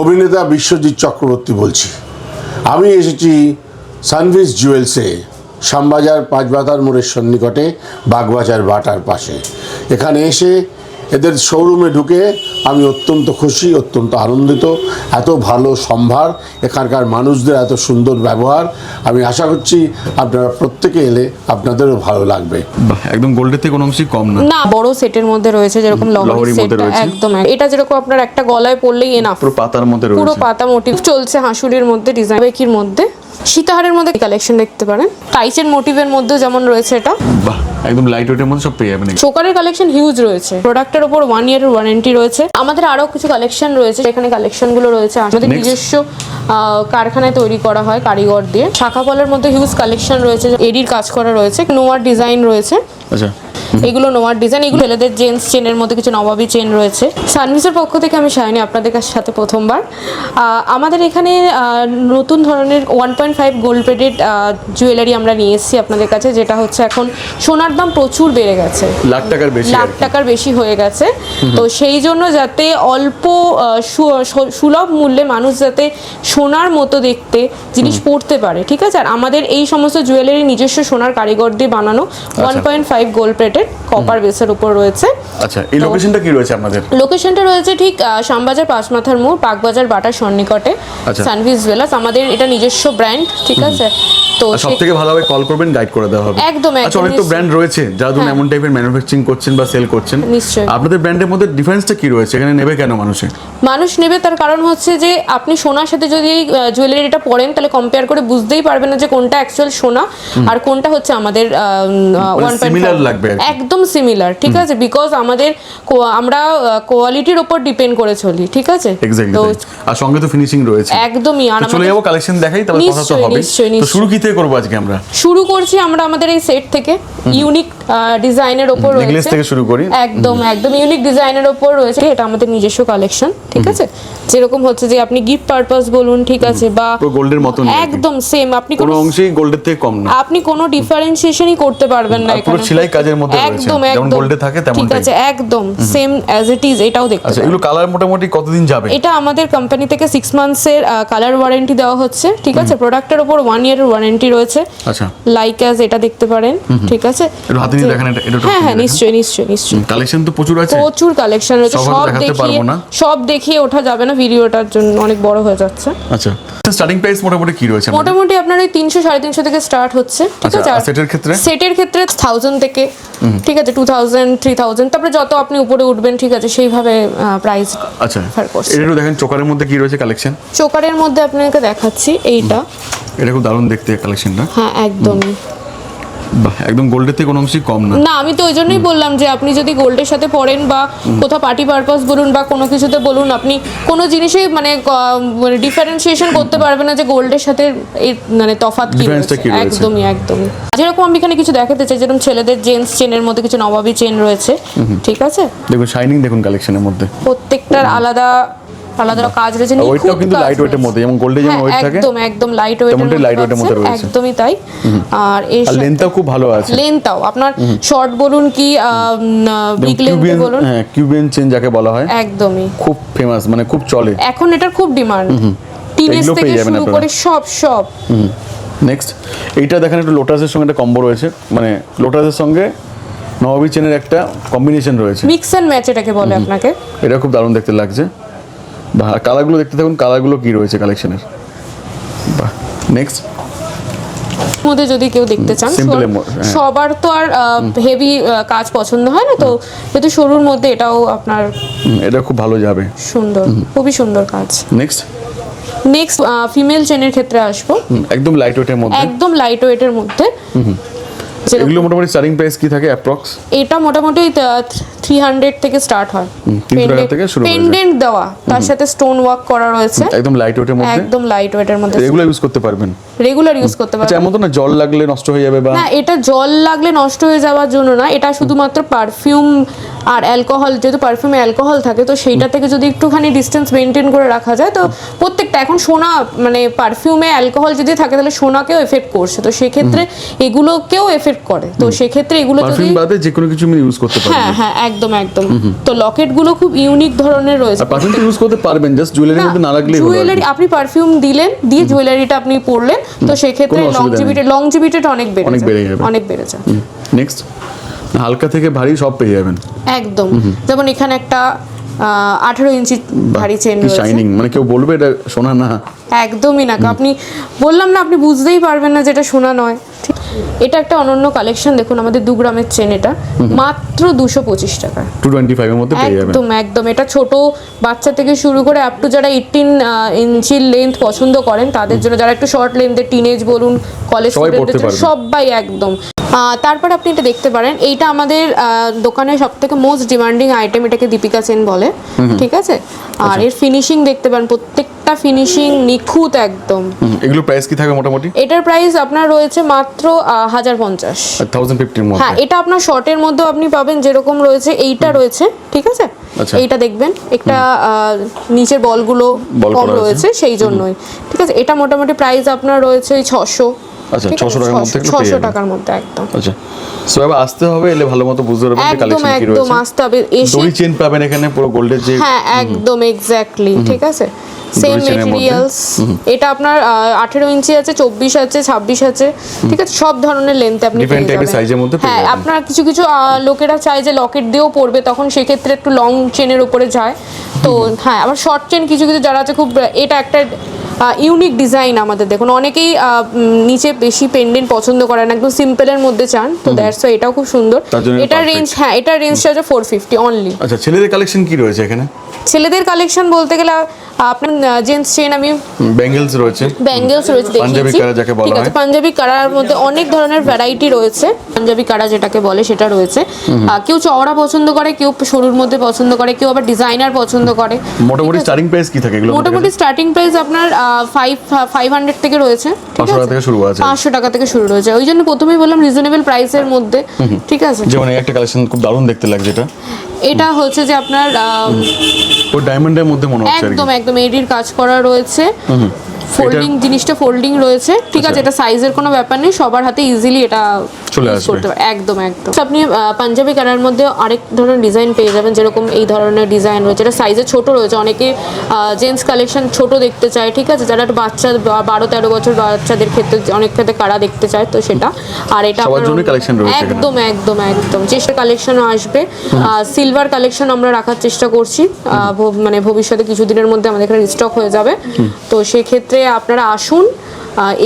অভিনেতা বিশ্বজিৎ চক্রবর্তী বলছি। আমি এসেছি সানভিস জুয়েলসে, শ্যামবাজার পাঁচবাতার মোড়ের সন্নিকটে, বাগবাজার বাটার পাশে। এখানে এসে এদের শোরুমে ঢুকে আমি অত্যন্ত খুশি অত্যন্ত আনন্দিত এত ভালো সম্ভার এখানকার মানুষদের এত সুন্দর ব্যবহার। আমি আশা করছি আপনারা প্রত্যেকে এলে আপনাদেরও ভালো লাগবে। একদম গোল্ডের থেকে কোনো অংশই কম না। না বড় সেটের মধ্যে রয়েছে যেরকম লহরি সেট মধ্যে রয়েছে। একদম। এটা যেরকম আপনার একটা গলায় পড়লেই এনাফ পুরো পাতার মধ্যে রয়েছে। পুরো পাতা মোটিভ চলছে হাঁসুলির মধ্যে ডিজাইন বেকির মধ্যে। সীতাহারের মধ্যে কালেকশন দেখতে পারেন। টাইসের মোটিভের মধ্যে যেমন রয়েছে এটা। বাহ একদম লাইট ওয়েটের মধ্যে সব পেয়ে যাবেন চোকারের কালেকশন হিউজ রয়েছে। প্রোডাক্টের উপর ওয়ান ইয়ারের ওয়ারেন্টি রয়েছে। আমাদের আরও কিছু কালেকশন রয়েছে এখানে কালেকশনগুলো রয়েছে। আমাদের নিজস্ব কারখানায় তৈরি করা হয় কারিগর দিয়ে। শাখা পলের মধ্যে হিউজ কালেকশন রয়েছে এডির কাজ করা রয়েছে নোয়ার ডিজাইন রয়েছে। আচ্ছা। এগুলো নোয়ার ডিজাইন এগুলো ছেলেদের জেন্টস চেনের মধ্যে কিছু নবাবী চেন রয়েছে। সার্ভিসের পক্ষ থেকে আমি শাইনি আপনাদের কাছে সাথে প্রথমবার। আমাদের এখানে নতুন ধরনের one point five gold plated jewellery আমরা নিয়ে এসেছি আপনাদের কাছে যেটা হচ্ছে এখন সোনার দাম প্রচুর বেড়ে গেছে। লাখ টাকার বেশি লাখ টাকার বেশি হয়ে গেছে। তো সেই জন্য যাতে অল্প সুলভ মূল্যে মানুষ যাতে সোনার মতো দেখতে জিনিস পড়তে পারে ঠিক আছে? আর আমাদের এই সমস্ত জুয়েলারি নিজস্ব সোনার কারিগর দিয়ে বানানো one point five gold plated copper বেসের উপর রয়েছে। আচ্ছা এই লোকেশনটা কি রয়েছে আপনাদের? লোকেশনটা রয়েছে ঠিক শ্যামবাজার পাঁচমাথার মোড় পাকবাজার বাটার সন্নিকটে আচ্ছা। সানভিস জুয়েলার্স আমাদের এটা নিজস্ব ব্র্যান্ড ঠিক আছে? তো আর সব সে- থেকে ভালোভাবে কল করবেন গাইড করে দেওয়া হবে। একদম, আচ্ছা অনেক তো ব্র্যান্ড রয়েছে যারা ধরুন হ্যাঁ। এমন টাইপের ম্যানুফ্যাকচারিং করছেন বা সেল করছেন। নিশ্চয়ই। আপনাদের ব্র্যান্ডের মধ্যে ডিফারেন্সটা কি রয়েছে? এখানে নেবে কেন মানুষে? মানুষ নেবে তার কারণ হচ্ছে যে আপনি সোনার সাথে যদি জুয়েলারিটা পরেন তাহলে কম্পেয়ার করে বুঝতেই পারবেন না যে কোনটা অ্যাকচুয়াল সোনা আর কোনটা হচ্ছে আমাদের ওয়ান মানে similar লাগবে। একদম সিমিলার ঠিক আছে? বিকজ আমাদের আমরা কোয়ালিটির ওপর ডিপেন্ড করে চলি ঠিক আছে? তো আর সঙ্গে তো ফিনিশিং রয়েছে। একদমই আর চলে যাব কালেকশন দেখাই তারপর কথা তো হবে। তো শুরু কি থেকে করব আজকে আমরা? শুরু করছি আমরা আমাদের এই সেট থেকে। ইউনিক ডিজাইনের নেকলেস রয়েছে। থেকে শুরু করি। একদম একদম ইউনিক ডিজাইনের ওপর রয়েছে। এটা আমাদের নিজস্ব কালেকশন ঠিক আছে? যেরকম হচ্ছে যে আপনি গিফট পারপাস বলুন ঠিক আছে বা গোল্ডের মতন একদম সেম আপনি কোনো অংশেই গোল্ডের থেকে কম না। আপনি কোনো ডিফারেন্সিয়েশনই করতে পারবেন না আর পুরো সেলাই কাজের মধ্যে রয়েছে। একদম যেমন gold এ থাকে ঠিক আছে একদম সেম অ্যাজ ইট ইজ এটাও দেখতে আচ্ছা এগুলো কালার মোটামুটি কতদিন যাবে? এটা আমাদের কোম্পানি থেকে সিক্স মান্থসের কালার ওয়ারেন্টি দেওয়া হচ্ছে ঠিক আছে? প্রোডাক্টের ওপর ওয়ান ইয়ারের ওয়ারেন্টি রয়েছে। আচ্ছা। লাইক অ্যাজ এটা দেখতে পারেন ঠিক আছে? হাতে নিয়ে দেখান এটা এটা হ্যাঁ হ্যাঁ। নিশ্চয়ই নিশ্চয়ই নিশ্চয়ই। কালেকশন তো প্রচুর আছে। প্রচুর কালেকশন রয়েছে সব দেখিয়ে সব দেখিয়ে ওঠা যাবে না ভিডিওটার জন্য অনেক বড় হয়ে যাচ্ছে। আচ্ছা স্টার্টিং প্রাইস মোটামুটি কি রয়েছে মোটামুটি আপনার ওই তিনশো সাড়ে তিনশো থেকে স্টার্ট হচ্ছে ঠিক আচ্ছা, আছে? সেটের ক্ষেত্রে? সেটের ক্ষেত্রে থাউজেন্ড থেকে ঠিক আছে টু থাউজেন্ড থ্রি থাউজেন্ড তারপরে যত আপনি উপরে উঠবেন ঠিক আছে সেইভাবে প্রাইস আচ্ছা। এটা একটু দেখেন চোকারের মধ্যে কি রয়েছে কালেকশন চোকারের মধ্যে আপনাকে দেখাচ্ছি এইটা। এটা খুব দারুণ দেখতে কালেকশনটা হ্যাঁ একদমই। একদম গোল্ডের থেকে কোনো অংশই কম না। না আমি তো ওই জন্যই বললাম যে আপনি যদি গোল্ডের সাথে পড়েন বা কোথাও পার্টি পারপাস বলুন বা কোনো কিছুতে বলুন আপনি কোনো জিনিসেই মানে ডিফারেন্সিয়েশন করতে পারবেন না যে গোল্ডের সাথে এই মানে তফাৎ কি? একদমই একদমই। যেরকম আমি এখানে কিছু দেখাতে চাই যেরকম ছেলেদের জেন্টস চেনের মধ্যে কিছু নবাবী চেন রয়েছে। ঠিক আছে? দেখুন শাইনিং দেখুন কালেকশনের মধ্যে। প্রত্যেকটার আলাদা আলাদা কাজ রয়েছে ওয়েটটাও কিন্তু weight এর মধ্যে, যেমন এ যেমন হ্যাঁ, weight থাকে, একদম একদম লাইট ওয়েটের weight এর মধ্যে রয়েছে। একদমই তাই। আর সাথে- লেন্থটাও খুব ভালো আছে। লেন্থটাও আপনার শর্ট বলুন কি বিগ লেন্থ বলুন। হ্যাঁ কিউবিয়ান চেন যাকে বলা হয়। একদমই। খুব ফেমাস মানে খুব চলে। এখন এটার খুব ডিমান্ড টিনেজ থেকে শুরু। করে সব সব। নেক্সট এইটা দেখেন একটু লোটাসের সঙ্গে একটা কম্বো রয়েছে। মানে লোটাসের সঙ্গে নবাবী চেনের একটা কম্বিনেশন রয়েছে। মিক্স অ্যান্ড ম্যাচ এটাকে বলে আপনাকে। এটা খুব দারুণ দেখতে লাগছে। বাহ কালারগুলো দেখতে থাকুন কালারগুলো কি রয়েছে কালেকশনের বাহ নেক্সট মধ্যে যদি কেউ দেখতে চান হ্যাঁ। সবার তো আর হেভি কাজ পছন্দ হয় না তো যেহেতু সরুর মধ্যে এটাও আপনার এটা খুব ভালো যাবে। সুন্দর খুবই সুন্দর কাজ। নেক্সট নেক্সট ফিমেল চেনের ক্ষেত্রে আসব। একদম লাইট ওয়েটের মধ্যে। একদম লাইট ওয়েটের মধ্যে এগুলো মোটামুটি স্টার্টিং প্রাইস কি থাকে অ্যাপ্রক্স এটা মোটামুটি থ্রি হান্ড্রেড থেকে স্টার্ট হয়। 300 টাকা থেকে শুরু হয় পেন্ডেন্ট দেওয়া। তার সাথে স্টোন ওয়ার্ক করা রয়েছে। একদম লাইট ওয়েটের মধ্যে? একদম লাইট ওয়েটের মধ্যে। এগুলো ইউজ করতে পারবেন। রেগুলার ইউজ করতে আচ্ছা পারবেন এমন তো না জল লাগলে নষ্ট হয়ে যাবে বা না এটা জল লাগলে নষ্ট হয়ে যাওয়ার জন্য না এটা শুধুমাত্র পারফিউম আর অ্যালকোহল যেহেতু পারফিউমে অ্যালকোহল থাকে তো সেইটা থেকে যদি একটুখানি ডিস্টেন্স মেনটেন করে রাখা যায় তো প্রত্যেকটা এখন সোনা মানে পারফিউমে অ্যালকোহল যদি থাকে তাহলে সোনাকেও এফেক্ট করছে তো সেক্ষেত্রে এগুলোকেও এফেক্ট করে তো সেক্ষেত্রে এগুলো যদি পারফিউম বাদে যে কোনো কিছু আমি ইউজ করতে পারব। হ্যাঁ হ্যাঁ একদম একদম। তো লকেটগুলো খুব ইউনিক ধরনের রয়েছে। পারফিউম ইউজ করতে পারবেন জাস্ট জুয়েলারির মধ্যে না হলো জুয়েলারি আপনি পারফিউম দিলেন দিয়ে জুয়েলারিটা আপনি পরলেন তো সেক্ষেত্রে কোনো অসুবিধা লংজিভিটি লংজিভিটিটা অনেক বেড়ে অনেক বেড়ে যাবে। অনেক বেড়ে যায় নেক্সট হালকা থেকে ভারী সব পেয়ে যাবেন। একদম। যেমন এখানে একটা আঠারো ইঞ্চি ভারী চেন শাইনিং মানে কেউ বলবে এটা সোনা না। একদমই না। আপনি বললাম না আপনি বুঝতেই পারবেন না যেটা শোনা নয়। ঠিক- এটা একটা অনন্য কালেকশন দেখুন আমাদের দু গ্রামের চেন এটা। মাত্র দুশো পঁচিশ টাকা। টু টোয়েন্টি ফাইভের মধ্যে পেয়ে যাবেন। একদম একদম। এটা ছোট বাচ্চা থেকে শুরু করে আপ টু যারা এইটিন ইঞ্চির লেন্থ পছন্দ করেন তাদের জন্য যারা একটু শর্ট লেন্থের টিনেজ বলুন কলেজ সবাই একদম। তারপর আপনি এটা দেখতে পারেন। এইটা আমাদের দোকানের সব থেকে মোস্ট ডিমান্ডিং আইটেম এটাকে দীপিকা সেন বলে। ঠিক আছে? আচ্ছা। আর এর ফিনিশিং দেখতে পারেন প্রত্যেকটা ফিনিশিং নিখুঁত একদম। এগুলো প্রাইস কি থাকে মোটামুটি? এটার প্রাইস আপনার রয়েছে মাত্র হাজার পঞ্চাশ। হ্যাঁ এটা আপনার শর্টের মধ্যেও আপনি পাবেন যেরকম রয়েছে এইটা রয়েছে ঠিক আছে? আচ্ছা। এইটা দেখবেন একটা নিচের বলগুলো বল কম রয়েছে। সেই জন্যই। ঠিক আছে? এটা মোটামুটি প্রাইস আপনার রয়েছে ওই ছশো। আচ্ছা, 600 টাকার মধ্যে। টাকার একদম। আচ্ছা সো এবার আসতে হবে এলে ভালো মতো বুঝতে পারবেন যে কালেকশন কি একদম আসতে হবে। এসে দড়ি চেন পাবেন এখানে পুরো গোল্ডের যে হ্যাঁ একদম এক্স্যাক্টলি ঠিক আছে? সেম মেটেরিয়ালস এটা আপনার আঠেরো ইঞ্চি আছে চব্বিশ আছে ছাব্বিশ আছে ঠিক আছে? সব ধরনের লেন্থ আপনি মধ্যে হ্যাঁ আপনার কিছু কিছু লোকেরা চায় যে লকেট দিয়েও পড়বে তখন সেক্ষেত্রে একটু লং চেনের উপরে যায়। তো হ্যাঁ আবার শর্ট চেন কিছু কিছু যারা আছে খুব এটা একটা ইউনিক ডিজাইন আমাদের। দেখুন অনেকেই নিচে বেশি পেন্ডেন্ট পছন্দ করেন একদম সিম্পলের মধ্যে চান তো দ্যাটস ওয়াই এটাও খুব সুন্দর। এটা রেঞ্জ হ্যাঁ এটার রেঞ্জটা আছে ফোর ফিফটি অনলি আচ্ছা ছেলেদের কালেকশন কি রয়েছে এখানে? ছেলেদের কালেকশন বলতে গেলে আপনার জেন্টস চেন আমি ব্যাঙ্গেলস রয়েছে। ব্যাঙ্গেলস রয়েছে পাঞ্জাবি কারা যাকে বলা ঠিক আছে। পাঞ্জাবি কারার মধ্যে অনেক ধরনের ভ্যারাইটি রয়েছে। পাঞ্জাবি কারা যেটাকে বলে সেটা রয়েছে। কেউ চওড়া পছন্দ করে কেউ সরুর মধ্যে পছন্দ করে কেউ আবার ডিজাইনার পছন্দ করে। মোটামুটি স্টার্টিং প্রাইস কি থাকে এগুলো মোটামুটি স্টার্টিং প্রাইস আপনার ফাইভ ফাইভ হান্ড্রেড থেকে রয়েছে। 500 টাকা থেকে শুরু আছে। পাঁচশো টাকা থেকে শুরু রয়েছে। ওই জন্য প্রথমেই বললাম রিজনেবল প্রাইসের মধ্যে। ঠিক আছে? যেমন এই একটা কালেকশন খুব দারুণ দেখতে লাগছে এটা। এটা হচ্ছে যে আপনার ওই ডায়মন্ডের মধ্যে মনে হচ্ছে একদম একদম এডির কাজ করা রয়েছে। ফোল্ডিং জিনিসটা ফোল্ডিং রয়েছে। ঠিক আছে আচ্ছা। এটা সাইজের কোনো ব্যাপার নেই সবার হাতে ইজিলি এটা চলে আসবে। একদম একদম। আপনি পাঞ্জাবি কালার মধ্যে আরেক ধরনের ডিজাইন পেয়ে যাবেন যেরকম এই ধরনের ডিজাইন রয়েছে। এটা সাইজে ছোট রয়েছে। অনেকে জেন্টস কালেকশন ছোট দেখতে চায় ঠিক আছে? যারা একটু বাচ্চা বারো তেরো বছর বাচ্চাদের ক্ষেত্রে অনেক ক্ষেত্রে কারা দেখতে চায় তো সেটা। আর এটা একদম একদম একদম। চেষ্টা কালেকশন আসবে সিলভার কালেকশন আমরা রাখার চেষ্টা করছি। মানে ভবিষ্যতে কিছুদিনের মধ্যে আমাদের এখানে স্টক হয়ে যাবে। তো সেক্ষেত্রে আপনারা আসুন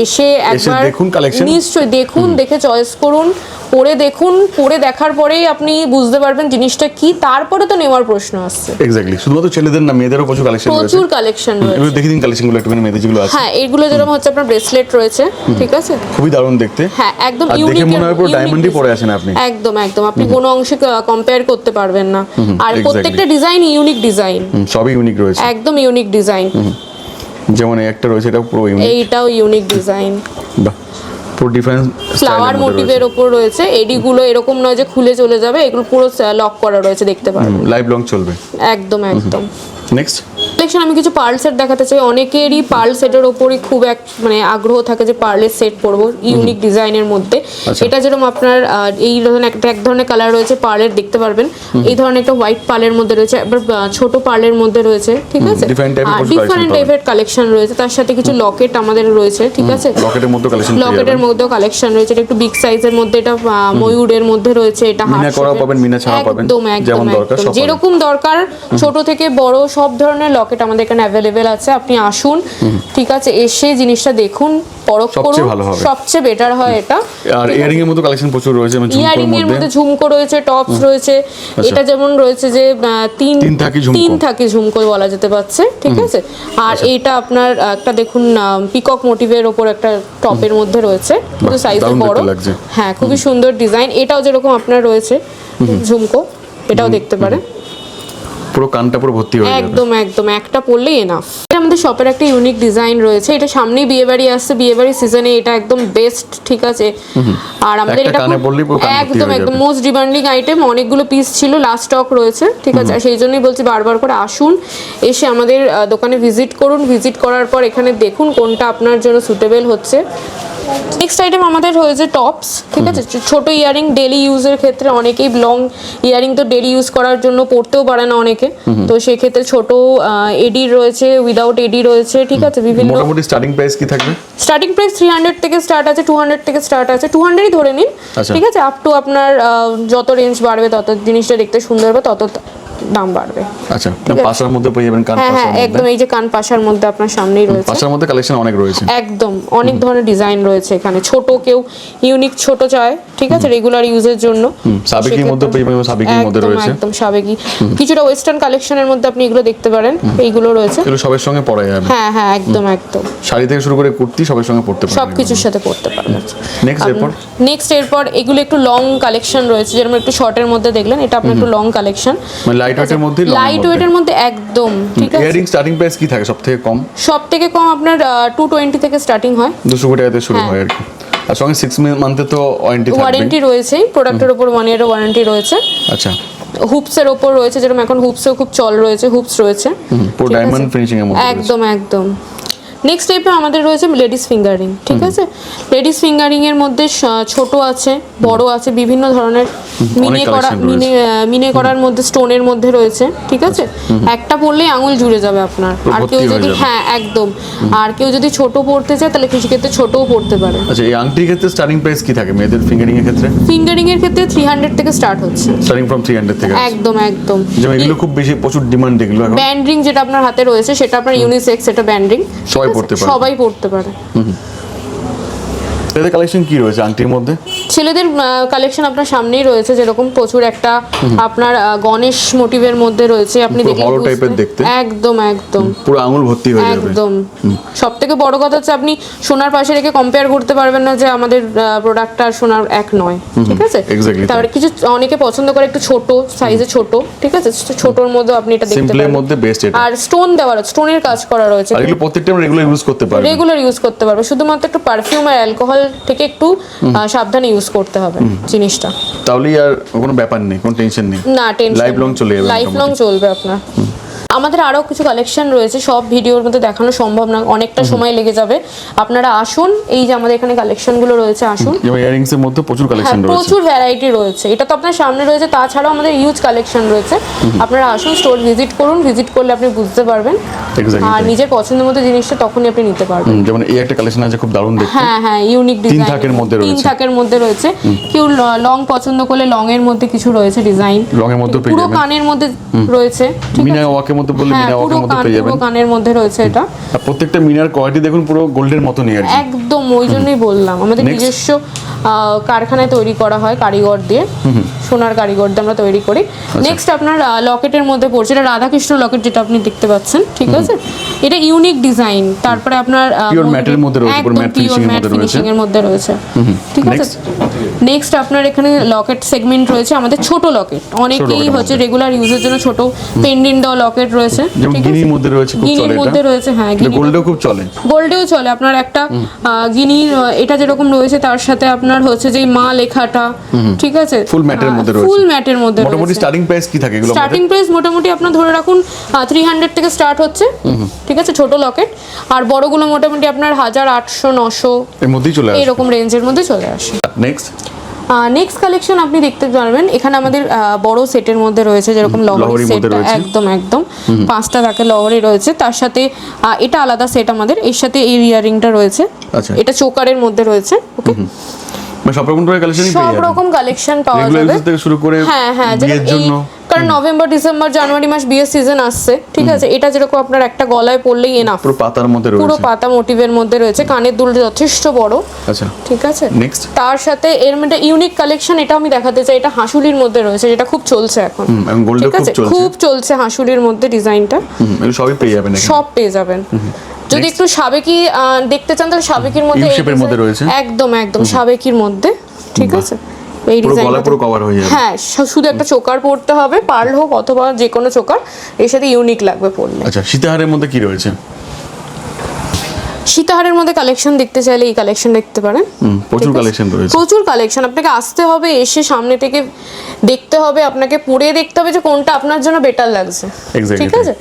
এসে একবার দেখুন। নিশ্চয়ই দেখুন দেখে চয়েস করুন পরে দেখুন পরে দেখার পরেই আপনি বুঝতে পারবেন জিনিসটা কি তারপরে তো নেওয়ার প্রশ্ন আসছে। এক্স্যাক্টলি শুধুমাত্র ছেলেদের না মেয়েদেরও প্রচুর কালেকশন রয়েছে। প্রচুর কালেকশন এগুলো রয়েছে। দেখে দিন কালেকশনগুলো একটুখানি মেয়েদের যেগুলো আছে। হ্যাঁ এগুলো যেরকম হচ্ছে আপনার ব্রেসলেট রয়েছে ঠিক আছে? খুবই দারুণ দেখতে। হ্যাঁ একদম আর দেখে ইউনিক মনে হয় পুরো ডায়মন্ডই পরে আছেন আপনি। একদম একদম আপনি কোনো অংশে কম্পেয়ার করতে পারবেন না। আর প্রত্যেকটা ডিজাইন ইউনিক ডিজাইন সবই ইউনিক রয়েছে। একদম ইউনিক ডিজাইন যেমন একটা রয়েছে এটা পুরো ইউনিক এইটাও ইউনিক ডিজাইন বাহ পুরো ডিফারেন্স ফ্লাওয়ার মোটিভের উপর রয়েছে। এডিগুলো এরকম নয় যে খুলে চলে যাবে এগুলো পুরো লক করা রয়েছে দেখতে পারবেন লাইভ লং চলবে। একদম একদম। নেক্সট কালেকশন আমি কিছু পার্ল সেট দেখাতে চাই। অনেকেরই পার্ল সেটের ওপরই খুব এক মানে আগ্রহ থাকে যে পার্লের সেট পরবো ইউনিক ডিজাইনের মধ্যে। আচ্ছা। এটা যেরকম আপনার এই ধরনের একটা এক ধরনের কালার রয়েছে পার্লের দেখতে পারবেন। এই ধরনের একটা হোয়াইট পার্লের মধ্যে রয়েছে আবার ছোট পার্লের মধ্যে রয়েছে ঠিক আছে? প্রচুর ডিফারেন্ট টাইপের কালেকশন রয়েছে তার সাথে কিছু লকেট আমাদের রয়েছে ঠিক আছে? লকেটের মধ্যে কালেকশন লকেটের মধ্যেও কালেকশন রয়েছে এটা একটু বিগ সাইজের মধ্যে এটা ময়ূরের মধ্যে রয়েছে এটা মিনা heart পাবেন, মিনা ছাড়াও পাবেন। একদম একদম একদম। যেরকম দরকার ছোট থেকে বড় সব ধরনের লকেট আমাদের এখানে অ্যাভেলেবেল আছে আপনি আসুন। ঠিক আছে এসে জিনিসটা দেখুন পরখ করুন সবচেয়ে বেটার হয় এটা। আর ইয়ারিং এর মতো কালেকশন প্রচুর রয়েছে মানে ইয়ারিং এর মধ্যে। ঝুমকো রয়েছে টপস রয়েছে। এটা যেমন রয়েছে যে তিন তিন থাকি ঝুমকো। তিন থাকি ঝুমকো বলা যেতে পারছে ঠিক আছে? আর এটা আপনার একটা দেখুন পিকক মোটিভের ওপর একটা টপের মধ্যে রয়েছে কিন্তু সাইজে বড়। হ্যাঁ খুবই সুন্দর ডিজাইন এটাও যেরকম আপনার রয়েছে ঝুমকো এটাও দেখতে পারেন। পুরো কানটা পুরো ভর্তি হয়ে যাবে। একদম একদম। একটা পরলেই এনাফ আমাদের শপের একটা ইউনিক ডিজাইন রয়েছে। এটা সামনেই বিয়ে বাড়ি আসছে। বিয়ে বাড়ির সিজনে এটা একদম বেস্ট ঠিক আছে? আর আমাদের এটা কানে খুব- পরলেই পুরো কান একদম একদম। মোস্ট ডিমান্ডিং আইটেম অনেকগুলো পিস ছিল লাস্ট স্টক রয়েছে ঠিক আছে? আর সেই জন্যই বলছি বারবার করে আসুন এসে আমাদের দোকানে ভিজিট করুন। ভিজিট করার পর এখানে দেখুন কোনটা আপনার জন্য সুটেবল হচ্ছে। নেক্সট আইটেম আমাদের হয়েছে টপস ঠিক আছে? ছোট ইয়ারিং ডেলি ইউজের ক্ষেত্রে অনেকেই লং ইয়ারিং তো ডেলি ইউজ করার জন্য পড়তেও পারে না অনেকে। তো সেক্ষেত্রে ছোট এডি রয়েছে উইদাউট এডি রয়েছে ঠিক আছে? বিভিন্ন মোটামুটি স্টার্টিং প্রাইস কি থাকবে? স্টার্টিং প্রাইস থ্রি হান্ড্রেড থেকে স্টার্ট আছে টু হান্ড্রেড থেকে স্টার্ট আছে টু হান্ড্রেডই ধরে নিন আচ্ছা। ঠিক আছে? আপ টু আপনার যত রেঞ্জ বাড়বে তত জিনিসটা দেখতে সুন্দর হবে তত দাম বাড়বে। আচ্ছা পাশার মধ্যে পেয়ে যাবেন কান হ্যাঁ হ্যাঁ একদম এই যে কান পাশার মধ্যে আপনার সামনেই রয়েছে। পাশার মধ্যে কালেকশন অনেক রয়েছে। একদম অনেক ধরনের ডিজাইন রয়েছে এখানে। ছোট কেউ ইউনিক ছোট চায় ঠিক আছে? রেগুলার ইউজের জন্য। সাবেকির মধ্যে পেয়ে যাবেন সাবেকির মধ্যে রয়েছে। একদম সাবেকি। কিছুটা ওয়েস্টার্ন কালেকশনের মধ্যে আপনি এগুলো দেখতে পারেন। এইগুলো রয়েছে। এগুলো সবের সঙ্গে পরা যাবে। হ্যাঁ হ্যাঁ একদম একদম। শাড়ি থেকে শুরু করে কুর্তি সবের সঙ্গে পড়তে পারবেন সব কিছুর সাথে পড়তে পারবেন নেক্সট এরপর? নেক্সট এরপর এগুলো একটু লং কালেকশন রয়েছে। যেরকম একটু শর্টের মধ্যে দেখলেন এটা আপনার একটু লং কালেকশন লাইট ওয়েটের মধ্যে লাইট ওয়েটের মধ্যে একদম ঠিক আছে? ইয়ারিং স্টার্টিং প্রাইস কি থাকে সবথেকে কম? সবথেকে কম আপনার টু টোয়েন্টি থেকে স্টার্টিং হয়। দুশো কোটি টাকাতে শুরু হ্যাঁ। হয় আর কি। আর সঙ্গে সিক্স মান্থে তো ওয়ারেন্টি ওয়ারেন্টি রয়েছে প্রোডাক্টের ওপর ওয়ান ইয়ারের ওয়ারেন্টি রয়েছে। আচ্ছা। হুপসের ওপর রয়েছে যেরকম এখন হুপসেও খুব চল রয়েছে হুপস রয়েছে। পুরো ডায়মন্ড ফিনিশিং এর মধ্যে। একদম একদম। নেক্সট টাইপে আমাদের রয়েছে লেডিস ফিঙ্গারিং ঠিক আছে? লেডিস ফিঙ্গারিং এর মধ্যে ছোট আছে বড় আছে বিভিন্ন ধরনের মিনে করা মিনে মিনে করার মধ্যে স্টোনের মধ্যে রয়েছে ঠিক আছে? একটা পরলেই আঙুল জুড়ে যাবে আপনার। আর কেউ যদি হ্যাঁ একদম। আর কেউ যদি ছোট পড়তে চায় তাহলে সেক্ষেত্রে ছোটও পড়তে পারে। আচ্ছা এই আংটির ক্ষেত্রে স্টার্টিং প্রাইস কি থাকে মেয়েদের ফিঙ্গারিং এর ক্ষেত্রে? ফিঙ্গারিং এর ক্ষেত্রে থ্রি হান্ড্রেড থেকে স্টার্ট হচ্ছে। স্টার্টিং ফ্রম থ্রি হান্ড্রেড থেকে একদম একদম। যেমন এগুলো খুব বেশি প্রচুর ডিমান্ড এগুলো ব্যান্ড রিং যেটা আপনার হাতে রয়েছে সেটা আপনার ইউনিসেক্স সেটা ব্যান্ড রিং সবাই পড়তে পারে। সবাই পড়তে পারে। এদের কালেকশন কি রয়েছে আংটির মধ্যে? ছেলেদের কালেকশন আপনার সামনেই রয়েছে যেরকম প্রচুর একটা আপনার গণেশ মোটিভের মধ্যে রয়েছে আপনি পুরো দেখলে বড় বুঝতে- type-এর দেখতে। একদম একদম। পুরো আঙুল ভর্তি হয়ে যাবে। একদম। সব থেকে বড় কথা হচ্ছে আপনি সোনার পাশে রেখে কম্পেয়ার করতে পারবেন না যে আমাদের প্রোডাক্টটা সোনার এক নয় ঠিক আছে? তারপরে কিছু অনেকে পছন্দ করে একটু ছোট সাইজে ছোট ঠিক আছে? ছোটর মধ্যে আপনি এটা দেখতে পারেন মধ্যে বেস্ট এটা। আর স্টোন দেওয়া স্টোনের কাজ করা রয়েছে। আর এগুলো প্রত্যেকটা রেগুলার ইউজ করতে পারবে রেগুলার ইউজ করতে পারবে। শুধুমাত্র একটু পারফিউম আর অ্যালকোহল থেকে একটু সাবধানে ইউজ করতে হবে জিনিসটা। তাহলেই আর কোনো ব্যাপার নেই কোনো টেনশন নেই। না টেনশন লাইফ লং চলে যাবে লাইফ লং চলবে আপনার। আমাদের আরও কিছু কালেকশন রয়েছে সব ভিডিওর মধ্যে দেখানো সম্ভব না অনেকটা সময় লেগে যাবে। আপনারা আসুন এই যে আমাদের এখানে কালেকশনগুলো রয়েছে আসুন। ইয়ারিংস এর মধ্যে প্রচুর হ্যাঁ কালেকশন রয়েছে। প্রচুর ভ্যারাইটি রয়েছে। এটা তো আপনার সামনে রয়েছে তাছাড়াও আমাদের ইউজ কালেকশন রয়েছে। আপনারা আসুন স্টোর ভিজিট করুন ভিজিট করলে আপনি বুঝতে পারবেন। আর নিজের পছন্দের মতো জিনিসটা তখনই আপনি নিতে পারবেন। যেমন এই একটা কালেকশন আছে খুব দারুণ দেখতে। হ্যাঁ হ্যাঁ ইউনিক ডিজাইন তিন থাকের মধ্যে রয়েছে। তিন। থাকের মধ্যে রয়েছে। কেউ লং পছন্দ করলে লং এর মধ্যে কিছু রয়েছে ডিজাইন Long এর মধ্যেও পেয়ে পুরো কানের মধ্যে রয়েছে ঠিক মিনা আছে? ওয়াকের মধ্যে বললে হ্যাঁ মিনা ওকে ওয়াকের মধ্যে পেয়ে যাবেন। পুরো কানের মধ্যে রয়েছে এটা। আর প্রত্যেকটা মিনার কোয়ালিটি দেখুন পুরো গোল্ডের মতো নিয়ে আছে একদম ওই জন্যই বললাম। আমাদের নিজস্ব আহ, কারখানায় তৈরি করা হয় কারিগর দিয়ে। সোনার কারিগর দিয়ে আমরা তৈরি করি। আচ্ছা। নেক্সট আপনার লকেটের মধ্যে পড়ছে এটা রাধাকৃষ্ণ লকেট যেটা আপনি দেখতে পাচ্ছেন ঠিক আছে? এটা ইউনিক ডিজাইন তারপরে আপনার matte এর মধ্যে রয়েছে, পুরো পিওর ম্যাট। ফিনিশিং এর মধ্যে রয়েছে। ঠিক আছে? নেক্সট আপনার এখানে লকেট সেগমেন্ট রয়েছে আমাদের ছোট লকেট। অনেকেই হচ্ছে রেগুলার ইউজের জন্য ছোট পেন্ডেন্ট দেওয়া লকেট রয়েছে ঠিক আছে? গিনির মধ্যে রয়েছে খুব গিনির চলে মধ্যে রয়েছে হ্যাঁ গিনি গোল্ডেও খুব চলে। গোল্ডেও চলে। আপনার একটা গিনির এটা যেরকম রয়েছে তার সাথে আপনার হচ্ছে যে মা লেখাটা ঠিক আছে? Matte এর মধ্যে রয়েছে। ফুল ম্যাটের মধ্যে মোটামুটি স্টার্টিং প্রাইস কি থাকে এগুলো স্টার্টিং প্রাইস মোটামুটি আপনার ধরে রাখুন থ্রি হান্ড্রেড থেকে স্টার্ট হচ্ছে। ঠিক আছে? ছোট লকেট আর বড়গুলো মোটামুটি আপনার হাজার আটশো নশো এর মধ্যেই চলে আসে। এরকম রেঞ্জের মধ্যে চলে আসে। নেক্সট নেক্সট কালেকশন আপনি দেখতে পারবেন। এখানে আমাদের বড় সেটের মধ্যে রয়েছে যেরকম লহরি সেট একদম একদম। পাঁচটা থাকে লহরি রয়েছে। তার সাথে এটা আলাদা সেট আমাদের। এর সাথে এই ইয়ারিংটা রয়েছে। আচ্ছা। এটা চোকারের মধ্যে রয়েছে। ওকে মানে সব রকম ধরনের কালেকশনই সব রকম কালেকশন পাওয়া যাবে। থেকে শুরু করে হ্যাঁ হ্যাঁ বিয়ের জন্য। কারণ নভেম্বর ডিসেম্বর জানুয়ারি মাস বিয়ের সিজন আসছে ঠিক আছে? এটা যেরকম আপনার একটা গলায় পড়লেই এনাফ পুরো পাতার মধ্যে পুরো পাতা মোটিভের মধ্যে রয়েছে কানের দুল যথেষ্ট বড় আচ্ছা। ঠিক আছে? নেক্সট তার সাথে এর মধ্যে ইউনিক কালেকশন এটা আমি দেখাতে চাই এটা হাঁসুলির মধ্যে রয়েছে যেটা খুব চলছে এখন। ঠিক খুব আছে? চলছে। খুব চলছে হাঁসুলির মধ্যে ডিজাইনটা সবই পেয়ে যাবেন সব পেয়ে যাবেন। যদি একটু সাবেকি দেখতে চান তাহলে সাবেকির মধ্যে এর মধ্যে রয়েছে। একদম একদম সাবেকির মধ্যে। ঠিক আছে? এই পুরো কভার হয়ে যাবে। হ্যাঁ শুধু একটা চোকার পড়তে হবে পার্ল হোক অথবা যে কোনো চোকার এর সাথে ইউনিক লাগবে পড়লে আচ্ছা সীতাহারের মধ্যে কি রয়েছে? সীতাহারের মধ্যে কালেকশন দেখতে চাইলে এই কালেকশন দেখতে পারেন। প্রচুর কালেকশন রয়েছে। প্রচুর কালেকশন আপনাকে আসতে হবে এসে সামনে থেকে দেখতে হবে আপনাকে পরে দেখতে হবে যে কোনটা আপনার জন্য বেটার লাগছে। ঠিক আছে?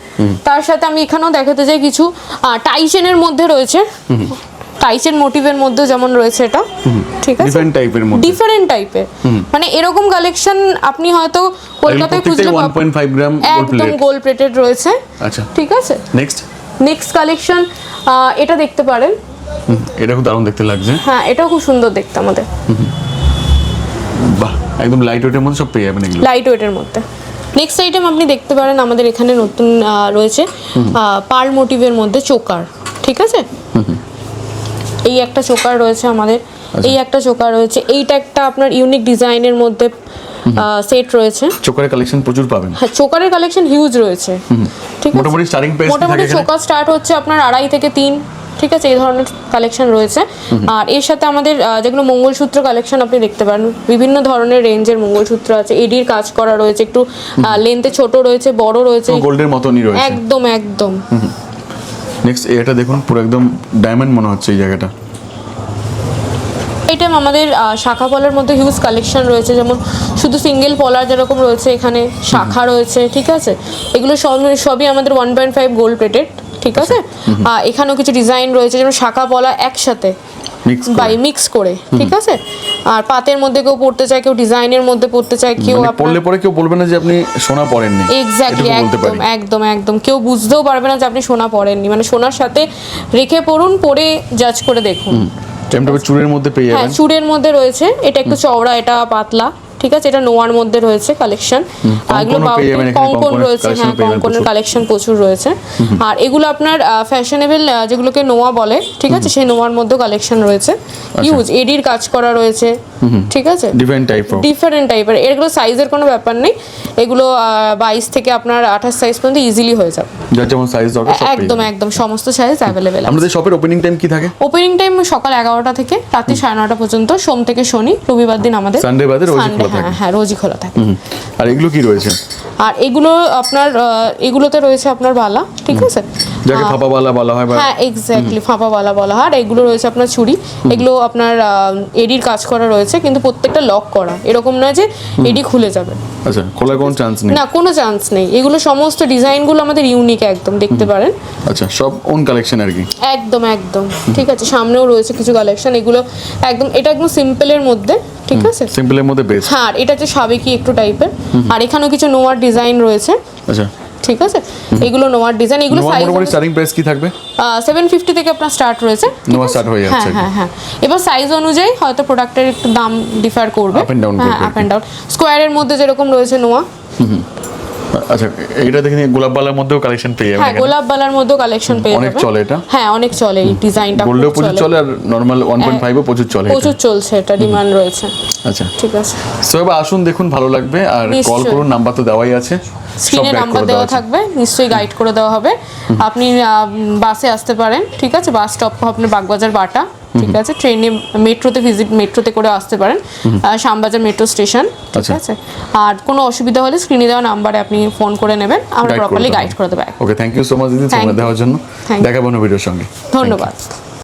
তার সাথে আমি এখানেও দেখাতে চাই কিছু টাই চেনের মধ্যে রয়েছে। টাইসের মোটিভের মধ্যে যেমন রয়েছে এটা। ঠিক আছে? ডিফারেন্ট টাইপের মধ্যে। ডিফারেন্ট টাইপের মানে এরকম কালেকশন আপনি হয়তো কলকাতায় খুঁজলে 1.5 গ্রাম একদম গোল্ড প্লেটেড রয়েছে। আচ্ছা। ঠিক আছে? নেক্সট নেক্সট কালেকশন এটা দেখতে পারেন। এটা খুব দারুণ দেখতে লাগছে। হ্যাঁ এটাও খুব সুন্দর দেখতে আমাদের। বাহ একদম লাইট ওয়েটের মধ্যে সব পেয়ে যাবেন এগুলো। লাইট ওয়েটের মধ্যে। নেক্সট আইটেম আপনি দেখতে পারেন আমাদের এখানে নতুন রয়েছে পার্ল মোটিভের মধ্যে চোকার ঠিক আছে? এই একটা চোকার রয়েছে আমাদের। এই একটা চোকার রয়েছে। এইটা একটা আপনার ইউনিক ডিজাইনের মধ্যে সেট রয়েছে। চোকারের কালেকশন প্রচুর পাবেন। হ্যাঁ চোকারের কালেকশন হিউজ রয়েছে। ঠিক আছে? মোটামুটি price কি মোটামুটি চোকার স্টার্ট হচ্ছে আপনার আড়াই থেকে তিন। ঠিক আছে? এই ধরনের কালেকশন রয়েছে। আর এর সাথে আমাদের যেগুলো মঙ্গলসূত্র কালেকশন আপনি দেখতে পারেন বিভিন্ন ধরনের রেঞ্জের মঙ্গলসূত্র আছে। এডির কাজ করা রয়েছে একটু লেন্থে ছোট রয়েছে বড় রয়েছে। গোল্ডের মতনই রয়েছে। একদম একদম। নেক্সট এটা দেখুন পুরো একদম ডায়মন্ড মনে হচ্ছে এই জায়গাটা। আইটেম আমাদের শাখা পলার মধ্যে হিউজ কালেকশন রয়েছে যেমন শুধু সিঙ্গেল পলার যেরকম রয়েছে এখানে শাখা রয়েছে ঠিক আছে? এগুলো সব সবই আমাদের one point five gold plated ঠিক আছে? আর এখানেও কিছু ডিজাইন রয়েছে যেমন শাখা পলা একসাথে বাই মিক্স করে ঠিক আছে? আর পাতের মধ্যে কেউ পড়তে চায় কেউ ডিজাইনের মধ্যে পড়তে চায় কেউ মানে পড়লে পরে কেউ বলবে না যে আপনি সোনা পড়েননি এক্স্যাক্টলি একদম একদম একদম। কেউ বুঝতেও পারবে না যে আপনি সোনা পড়েননি মানে সোনার সাথে রেখে পড়ুন পরে জাজ করে দেখুন। টাইমটা চুরের মধ্যে পেয়ে হ্যাঁ যাবেন। চুড়ের মধ্যে রয়েছে। এটা একটু চওড়া এটা পাতলা ঠিক আছে? এটা নোয়ার মধ্যে রয়েছে কালেকশন এগুলো কঙ্কন রয়েছে হ্যাঁ কঙ্কনের কালেকশন প্রচুর। রয়েছে। আর এগুলো আপনার ফ্যাশনেবল যেগুলোকে নোয়া বলে ঠিক আছে? সেই নোয়ার মধ্যে কালেকশন রয়েছে। আচ্ছা। ইউজ এডির কাজ করা রয়েছে। ঠিক আছে? ডিফারেন্ট টাইপ ডিফারেন্ট টাইপের এগুলো সাইজের কোনো ব্যাপার নেই। এগুলো বাইশ থেকে আপনার আঠাশ সাইজ পর্যন্ত ইজিলি হয়ে যাবে। যার যেমন সাইজ দরকার একদম একদম। সমস্ত সাইজ অ্যাভেলেবেল আমাদের শপের ওপেনিং টাইম কি থাকে? ওপেনিং টাইম সকাল এগারোটা থেকে রাত্রি সাড়ে নটা পর্যন্ত সোম থেকে শনি রবিবার দিন আমাদের Sunday বাদে রোজই খোলা থাকে। হ্যাঁ হ্যাঁ রোজই খোলা থাকে। আর এগুলো কি রয়েছে? আর এগুলো আপনার এগুলোতে রয়েছে আপনার বালা ঠিক আছে? যাকে আহ, ফাপাবালা বলা হয় হ্যাঁ এক্স্যাক্টলি ফাঁপা বালা বলা হয়। আর এগুলো রয়েছে আপনার চুড়ি এগুলো আপনার এডির কাজ করা রয়েছে। কিন্তু প্রত্যেকটা লক করা। এরকম নয় যে এডি খুলে যাবে। আচ্ছা খোলার কোনো চান্স নেই? না কোনো চান্স নেই। এগুলো সমস্ত ডিজাইনগুলো আমাদের ইউনিক একদম দেখতে পারেন। আচ্ছা সব ওন কালেকশন আর কি? একদম একদম। ঠিক আছে সামনেও রয়েছে কিছু কালেকশন এগুলো একদম এটা একদম সিম্পলের মধ্যে ঠিক আছে? সিম্পলের মধ্যে বেস্ট হ্যাঁ এটা হচ্ছে সাবেকি একটু টাইপের আর এখানেও কিছু নোয়ার ডিজাইন রয়েছে। আচ্ছা। ঠিক আছে? এগুলো নোয়ার ডিজাইন এগুলো সাইজ মোটামুটি স্টার্টিং প্রাইস কি থাকবে? সেভেন ফিফটি থেকে আপনার স্টার্ট রয়েছে নোয়া স্টার্ট হয়ে যাচ্ছে হ্যাঁ হ্যাঁ হ্যাঁ। এবার সাইজ অনুযায়ী হয়তো প্রোডাক্টের একটু দাম ডিফার করবে। আপ এন্ড ডাউন হ্যাঁ আপ এন্ড ডাউন স্কোয়ারের মধ্যে যেরকম রয়েছে নোয়া আচ্ছা এইটা দেখে নিন গোলাপবালার মধ্যেও কালেকশন পেয়ে যাবেন হ্যাঁ এখানে। গোলাপ বালার মধ্যেও কালেকশন পেয়ে অনেক চলে এটা? হ্যাঁ অনেক চলে এই ডিজাইনটা গোল্ডেও প্রচুর চলে। আর নর্মাল ওয়ান পয়েন্ট ফাইভও প্রচুর চলে প্রচুর চলছে এটা ডিমান্ড রয়েছে। আচ্ছা। ঠিক আছে। সো এবার আসুন দেখুন ভালো লাগবে আর কল করুন নাম্বার তো দেওয়াই আছে। স্ক্রিনে নাম্বার দেওয়া থাকবে নিশ্চয়ই গাইড করে দেওয়া হবে। আপনি বাসে আসতে পারেন ঠিক আছে? বাস স্টপ আপনার বাগবাজার বাটা। ঠিক আছে? ট্রেনে মেট্রোতে ভিজিট মেট্রোতে করে আসতে পারেন। শ্যামবাজার মেট্রো স্টেশন ঠিক আচ্ছা। আছে? আর কোনো অসুবিধা হলে স্ক্রিনে দেওয়া নাম্বারে আপনি ফোন করে নেবেন। আমরা প্রপারলি গাইড করে দেবো। Okay thank you so much দিদি সময় দেওয়ার জন্য. দেখাবো ভিডিওর সঙ্গে। ধন্যবাদ।